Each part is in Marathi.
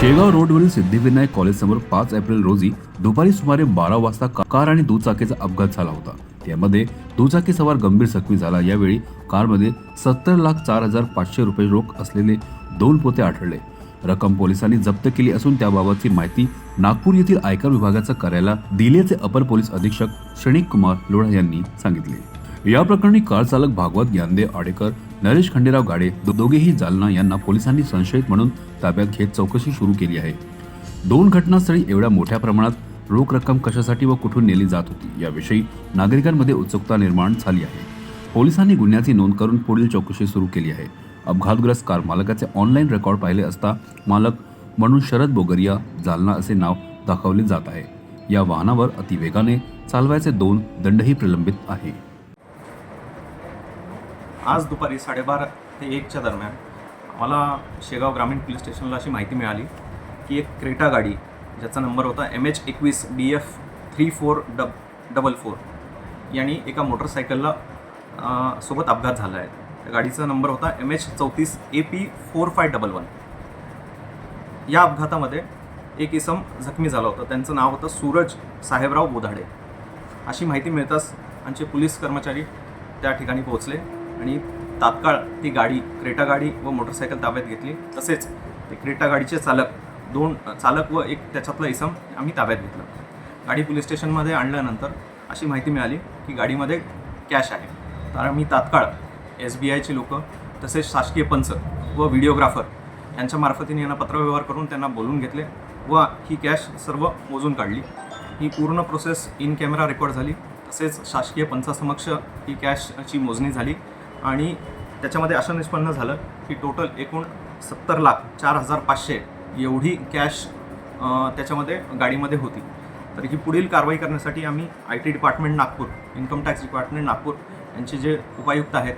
शेगाव रोडवरील सिद्धिविनायक कॉलेजसमोर पाच एप्रिल रोजी दुपारी सुमारे बारा वाजता कार आणि दुचाकीचा अपघात झाला होता. त्यामध्ये दुचाकी सवार गंभीर जखमी झाला. यावेळी कारमध्ये सत्तर लाख चार हजार पाचशे रुपये रोख असलेले दोन पोते आढळले. रक्कम पोलिसांनी जप्त केली असून त्याबाबतची माहिती नागपूर येथील आयकर विभागाच्या कार्यालयाला दिल्याचे अपर पोलीस अधीक्षक क्षणिक कुमार लोढा यांनी सांगितले. या प्रकरणी कार चालक भागवत ग्यांदे आडेकर नरेश खंडेराव गाडे दो- दोघेही जालना यांना पोलिसांनी संशयित म्हणून ताब्यात घेत चौकशी सुरू केली आहे. दोन घटनास्थळी एवढ्या मोठ्या प्रमाणात रोख रक्कम कशासाठी व कुठून नेली जात होती याविषयी नागरिकांमध्ये उत्सुकता निर्माण झाली आहे. पोलिसांनी गुन्ह्याची नोंद करून पुढील चौकशी सुरू केली आहे. अपघातग्रस्त कार मालकाचे ऑनलाईन रेकॉर्ड पाहिले असता मालक म्हणून शरद बोगरिया जालना असे नाव दाखवले जात आहे. या वाहनावर अतिवेगाने चालवायचे दोन दंडही प्रलंबित आहे. आज दुपारी साडेबारा ते एकच्या दरम्यान मला शेगाव ग्रामीण पोलीस स्टेशनला अशी माहिती मिळाली की एक क्रेटा गाडी ज्याचा नंबर होता एम एच एकवीस डी एफ थ्री फोर डब डबल फोर यांनी एका मोटरसायकलला सोबत अपघात झाला आहे. त्या गाडीचा नंबर होता एम एच चौतीस A P four five double one. या अपघातामध्ये एक इसम जखमी झाला होता. त्यांचं नाव होतं सूरज साहेबराव बोधाडे. अशी माहिती मिळताच आमचे पोलीस कर्मचारी त्या ठिकाणी पोहोचले. आणि तात्काळ ती गाडी क्रेटा गाडी व मोटरसायकल ताब्यात घेतली. तसेच ते क्रेटा गाडीचे चालक दोन चालक व एक त्याच्यातला इसम आम्ही ताब्यात घेतलं. गाडी पोलीस स्टेशनमध्ये आणल्यानंतर अशी माहिती मिळाली की गाडीमध्ये कॅश आहे. तर आम्ही तात्काळ एस बी आयची लोकं तसेच शासकीय पंच व व्हिडिओग्राफर यांच्या मार्फतीने यांना पत्रव्यवहार करून त्यांना बोलून घेतले व ही कॅश सर्व मोजून काढली. ही पूर्ण प्रोसेस इन कॅमेरा रेकॉर्ड झाली. तसेच शासकीय पंचासमक्ष ही कॅशची मोजणी झाली. आणि त्याच्यामध्ये असं निष्पन्न झालं की टोटल एकूण सत्तर लाख चार हजार पाचशे एवढी कॅश त्याच्यामध्ये गाडीमध्ये होती. तर ही पुढील कारवाई करण्यासाठी आम्ही I T department Nagpur income tax department Nagpur यांचे जे उपायुक्त आहेत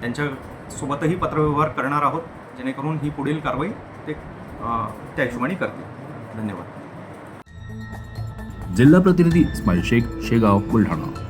त्यांच्यासोबतही पत्रव्यवहार करणार आहोत जेणेकरून ही पुढील कारवाई ते त्या हिशोबाने करतील. धन्यवाद. जिल्हा प्रतिनिधी इस्माईल शेख शेगाव बुलढाणा.